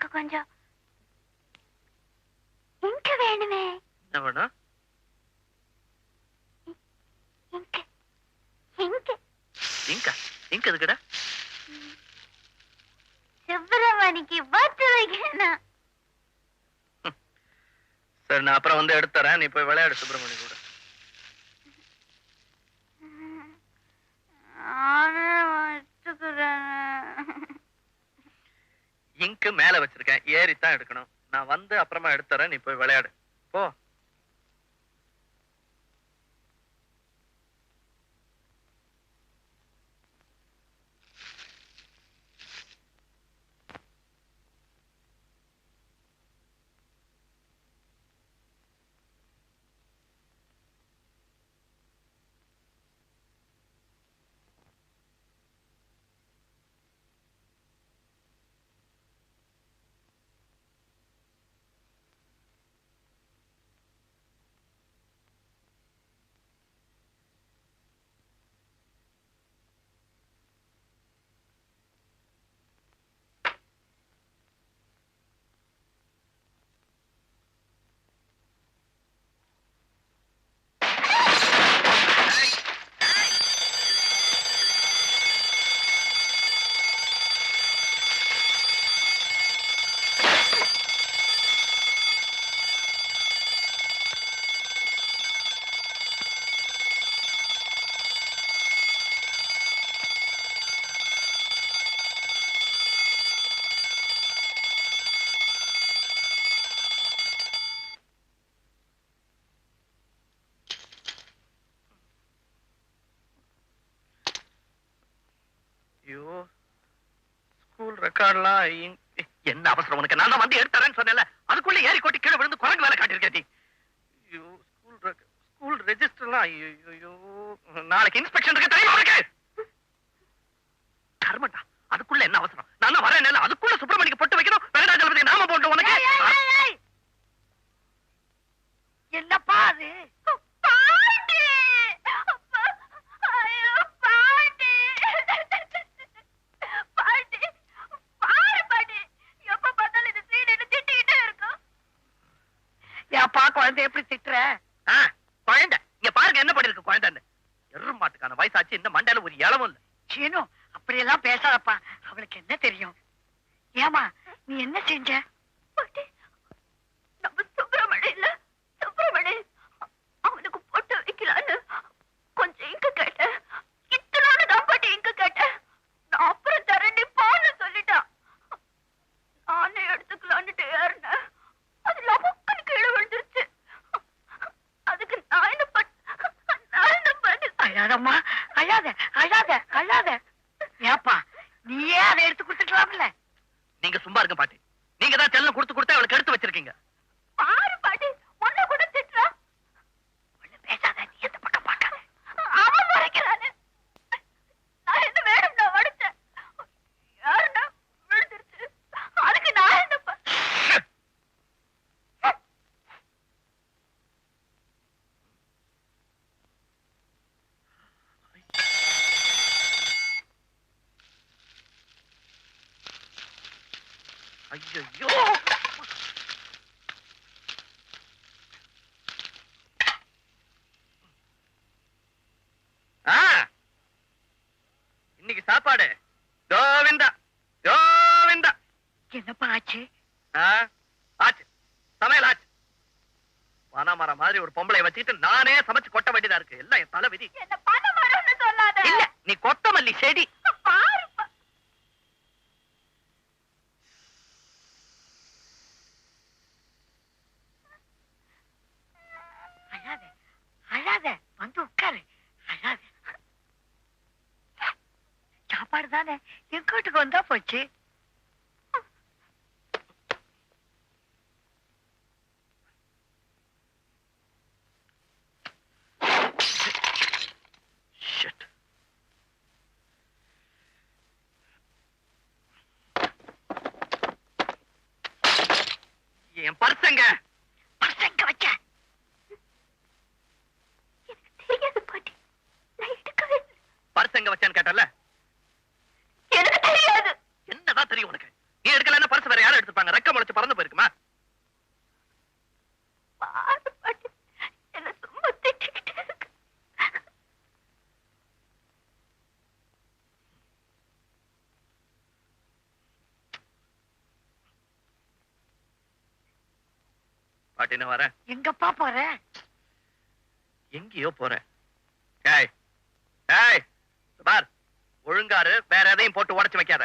எனக்கு கொஞ்சம் இங்க வேணுமே என்ன வேணும் இங்க இங்க இங்கா இங்க எதுக்குடா சுப்பிரமணிக்கு பத்து வைக்கணும் சரி நான் அப்புறம் வந்து எடுத்துறேன் நீ போய் விளையாடு சுப்பிரமணி கூட இங்கு மேல வச்சிருக்கேன். ஏறி தான் எடுக்கணும். நான் வந்து அப்புறமா எடுத்துறேன். நீ போய் விளையாடு. போ ஐயோ ஸ்கூல் ரெக்கார்ட்லாம் என்ன அவசரம் உனக்கு? நான் வந்து எடுத்துறேன்னு சொன்னேன்ல. அதுக்குள்ள ஏறி கொட்டி கீழே விழுந்து குரங்கு வேலை காட்டியிருக்கேன் ஐயோ ஸ்கூல் ஸ்கூல் ரெஜிஸ்டர்லாம் ஐயோ நாளைக்கு இன்ஸ்பெக்ஷன் இருக்கு தெரியுமா உனக்கு கர்மண்டா அதுக்குள்ள என்ன அவசரம் நான் தான் வரேன் அதுக்குள்ள சுப்பிரமணிக்கு பொட்டு வைக்கணும் வெங்கடாஜலபதி நாம போட்டு உனக்கு என்னப்பா அது பாட்டி அப்பா, ஐயோ, பாட்டி பாட்டி பாரு பாட்டி எப்ப பார்த்தாலும் இந்த சீன் என்ன திட்டிக்கிட்டே இருக்கும் ஏப்பா குழந்தை எப்படி திட்டுற? குழந்தை. இங்க பாருங்க என்ன பண்ணிருக்கு குழந்தைன்னு. எருமாட்டுக்கான வயசாச்சு இந்த மண்டையில ஒரு இளவும் இல்ல. சீனு அப்படியெல்லாம் பேசாதப்பா. அவளுக்கு என்ன தெரியும்? ஏமா நீ என்ன செஞ்ச பாட்டி நம்ம சுப்பிரமணி இல்ல சுப்பிரமணி அவனுக்கு பொட்டு வைக்கலான்னு கொஞ்சம் இங்க கேட்டேன் இத்தனால தான் பாட்டி இங்க கேட்டேன் நான் அப்புறம் தரேன் நீ போன்னு சொல்லிட்டான் நானே எடுத்துக்கலான்னுட்டு ஏறினேன் அது லபக்குன்னு கீழே விழுந்துருச்சு அதுக்கு நான் என்ன பண்ண நான் என்ன பண்ண அழாதம்மா அழாத அழாத அழாத. ஏப்பா நீயே அதை எடுத்து கொடுத்துக்கலாம்ல. நீங்க சும்மா இருக்க பாட்டி. நீங்க தான் செல்லம் கொடுத்து கொடுத்து அவளுக்கு எடுத்து வச்சிருக்கீங்க பாரு பாட்டி உன்னை கூட திட்டுறான் ஒண்ணு பேசாத நீ எந்த பக்கம் பார்க்காத அவன் மறைக்கிறானு நான் என்ன வேணும் நான் வடிச்சேன் யாருன்னா விழுந்துருச்சு அதுக்கு நான் என்ன ப- ஐயோ இன்னைக்கு சாப்பாடு. கோவிந்தா. கோவிந்தா. என்னப்பா ஆச்சு? ஆச்சு. சமையல் ஆச்சு. பனமரம் மாதிரி ஒரு பொம்பளை வச்சுக்கிட்டு நானே சமைச்சு கொட்ட வேண்டியதா இருக்கு. எல்லாம் என் தலை விதி. என்ன பண்ண மாட்டோம்னு சொல்லாத. இல்ல நீ கொத்தமல்லி செடி. பாரு பா- அழாத அழாத வந்து உட்காரு அழாத சாப்பாடு தானே எங்க வீட்டுக்கு வந்தா போச்சு. என் பர்சங்க. பசங்க வச்ச எனக்கு தெரியாது பாட்டி நான் எடுக்கவே இல்லை. பர்சங்க வச்சான்னு கேட்டல எனக்கு தெரியாது என்னதான் தெரியும் உனக்கு நீ எடுக்கலன்னா பர்ஸ் வேற யாரும் எடுத்துப்பாங்க பாட்டின வரேன் எங்கப்பா போற? எங்கேயோ போறேன் ஏய் ஏய் பார் ஒழுங்காரு வேற எதையும் போட்டு உடைச்சு வைக்காத.